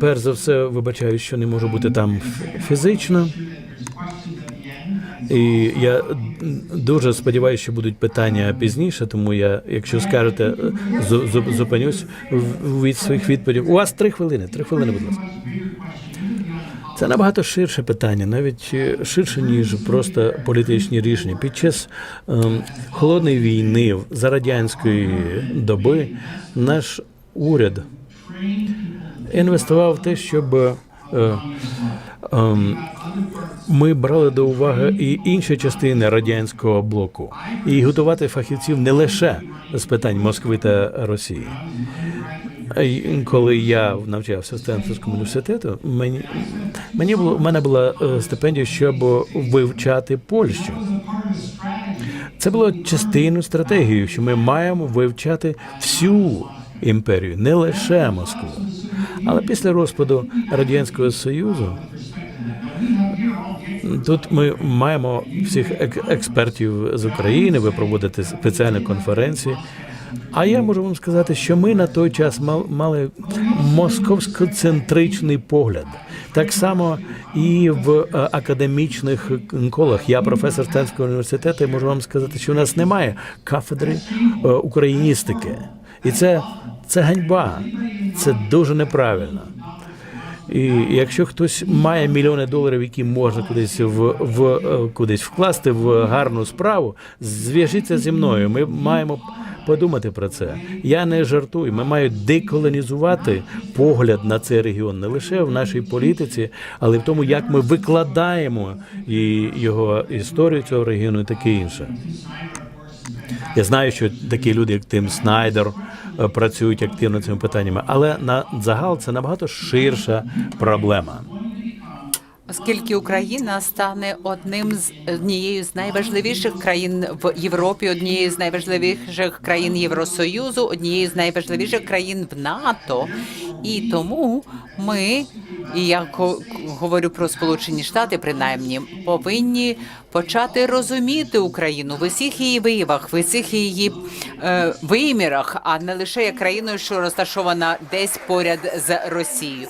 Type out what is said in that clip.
перш за все, вибачаю, що не можу бути там фізично. І я дуже сподіваюся, що будуть питання пізніше, тому я, якщо скажете, зу- зу- зупинюсь від своїх відповідей. У вас три хвилини. Три хвилини, будь ласка. Це набагато ширше питання, навіть е, ширше, ніж просто політичні рішення. Під час ем, холодної війни за радянської доби наш уряд інвестував в те, щоб е, ем, ми брали до уваги і інші частини радянського блоку, і готувати фахівців не лише з питань Москви та Росії. Коли я навчався в Стенфордському університету, мені, мені було в мене була е, стипендія, щоб вивчати Польщу. Це було частиною стратегії, що ми маємо вивчати всю імперію, не лише Москву. Але після розпаду Радянського Союзу Тут ми маємо всіх ек- експертів з України. Ви проводите спеціальні конференції. А я можу вам сказати, що ми на той час мал- мали московськоцентричний погляд. Так само і в е, академічних колах. Я професор Стенського університету і можу вам сказати, що у нас немає кафедри е, україністики. І це, це ганьба, це дуже неправильно. І якщо хтось має мільйони доларів, які можна кудись в, в е, кудись вкласти в гарну справу, зв'яжіться зі мною. Ми маємо подумати про це. Я не жартую. Ми маємо деколонізувати погляд на цей регіон не лише в нашій політиці, але й в тому, як ми викладаємо і його історію цього регіону, і таке інше. Я знаю, що такі люди, як Тим Снайдер, е, працюють активно цими питаннями, але на загал це набагато ширша проблема. Оскільки Україна стане одним з однією з найважливіших країн в Європі, однією з найважливіших країн Євросоюзу, однією з найважливіших країн в НАТО, і тому ми, і я говорю про Сполучені Штати, принаймні, повинні почати розуміти Україну в усіх її виявах, в усіх її е, вимірах, а не лише як країною, що розташована десь поряд з Росією.